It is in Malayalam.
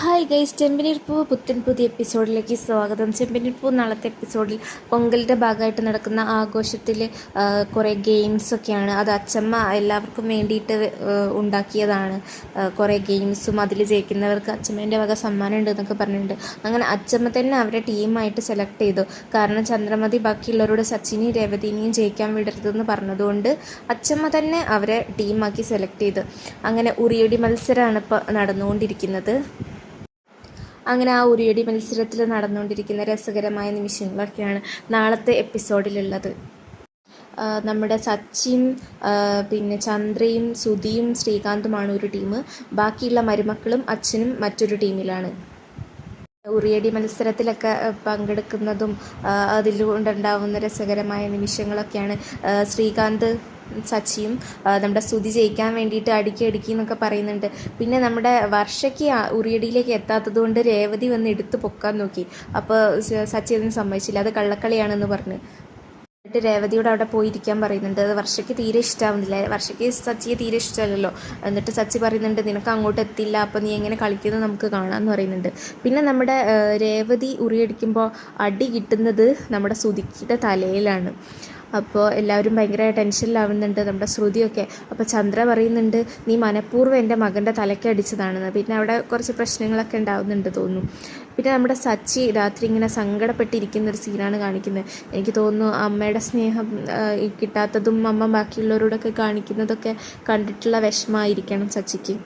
ഹായ് ഗൈസ് ചെമ്പനീർപ്പൂ പുത്തൻ പുതിയ എപ്പിസോഡിലേക്ക് സ്വാഗതം. ചെമ്പനീർപ്പൂ നാളത്തെ എപ്പിസോഡിൽ പൊങ്കലിന്റെ ഭാഗമായിട്ട് നടക്കുന്ന ആഘോഷത്തിൽ കുറേ ഗെയിംസൊക്കെയാണ് അത് അച്ചമ്മ എല്ലാവർക്കും വേണ്ടിയിട്ട് ഉണ്ടാക്കിയതാണ്. കുറേ ഗെയിംസും അതിൽ ജയിക്കുന്നവർക്ക് അച്ചമ്മേന്റെ വക സമ്മാനം ഉണ്ട് എന്നൊക്കെ പറഞ്ഞിട്ടുണ്ട്. അങ്ങനെ അച്ചമ്മ തന്നെ അവരെ ടീമായിട്ട് സെലക്ട് ചെയ്തു. കാരണം ചന്ദ്രമതി ബാക്കിയുള്ളവരോട് സച്ചിനെയും രേവതിനെയും ജയിക്കാൻ വിടരുതെന്ന് പറഞ്ഞതുകൊണ്ട് അച്ചമ്മ തന്നെ അവരെ ടീമാക്കി സെലക്ട് ചെയ്തു. അങ്ങനെ ഉറിയടി മത്സരമാണ് ഇപ്പോൾ നടന്നുകൊണ്ടിരിക്കുന്നത്. അങ്ങനെ ആ ഉരിയടി മത്സരത്തിൽ നടന്നുകൊണ്ടിരിക്കുന്ന രസകരമായ നിമിഷങ്ങളൊക്കെയാണ് നാളത്തെ എപ്പിസോഡിലുള്ളത്. നമ്മുടെ സച്ചിൻ പിന്നെ ചന്ദ്രയും സുധിയും ശ്രീകാന്തുമാണ് ഒരു ടീം. ബാക്കിയുള്ള മരുമക്കളും അച്ഛനും മറ്റൊരു ടീമിലാണ്. ഉറിയടി മത്സരത്തിലൊക്കെ പങ്കെടുക്കുന്നതും അതിലുകൊണ്ടുണ്ടാവുന്ന രസകരമായ നിമിഷങ്ങളൊക്കെയാണ്. ശ്രീകാന്ത് സച്ചിയും നമ്മുടെ സ്തുതി ജയിക്കാൻ വേണ്ടിയിട്ട് അടുക്കി അടുക്കി എന്നൊക്കെ പറയുന്നുണ്ട്. പിന്നെ നമ്മുടെ വർഷയ്ക്ക് ഉറിയടിയിലേക്ക് എത്താത്തത് കൊണ്ട് രേവതി വന്ന് എടുത്ത് പൊക്കാൻ നോക്കി. അപ്പോൾ സച്ചി അതിന് സമ്മതിച്ചില്ല. അത് കള്ളക്കളിയാണെന്ന് പറഞ്ഞ്. എന്നിട്ട് രേവതിയോട് അവിടെ പോയിരിക്കാൻ പറയുന്നുണ്ട്. അത് വർഷയ്ക്ക് തീരെ ഇഷ്ടമാവുന്നില്ല വർഷയ്ക്ക് സച്ചിയെ തീരെ ഇഷ്ടമല്ലല്ലോ. എന്നിട്ട് സച്ചി പറയുന്നുണ്ട് നിനക്ക് അങ്ങോട്ട് എത്തില്ല. അപ്പോൾ നീ എങ്ങനെ കളിക്കുന്നത് നമുക്ക് കാണാമെന്ന് പറയുന്നുണ്ട്. പിന്നെ നമ്മുടെ രേവതി ഉറിയടിക്കുമ്പോൾ അടി കിട്ടുന്നത് നമ്മുടെ സുതിക്കിയുടെ തലയിലാണ്. അപ്പോൾ എല്ലാവരും ഭയങ്കര ടെൻഷനിലാവുന്നുണ്ട് നമ്മുടെ ശ്രുതിയൊക്കെ. അപ്പോൾ ചന്ദ്ര പറയുന്നുണ്ട് നീ മനഃപൂർവം എന്റെ മകന്റെ തലയ്ക്ക് അടിച്ചതാണെന്ന്. പിന്നെ അവിടെ കുറച്ച് പ്രശ്നങ്ങളൊക്കെ ഉണ്ടാവുന്നുണ്ട് തോന്നുന്നു. പിന്നെ നമ്മുടെ സച്ചി രാത്രി ഇങ്ങനെ സങ്കടപ്പെട്ടിരിക്കുന്ന ഒരു സീനാണ് കാണിക്കുന്നത്. എനിക്ക് തോന്നുന്നു അമ്മയുടെ സ്നേഹം കിട്ടാത്തതും അമ്മ ബാക്കിയുള്ളവരോടൊക്കെ കാണിക്കുന്നതൊക്കെ കണ്ടിട്ടുള്ള വിഷമമായിരിക്കണം സച്ചിക്ക്.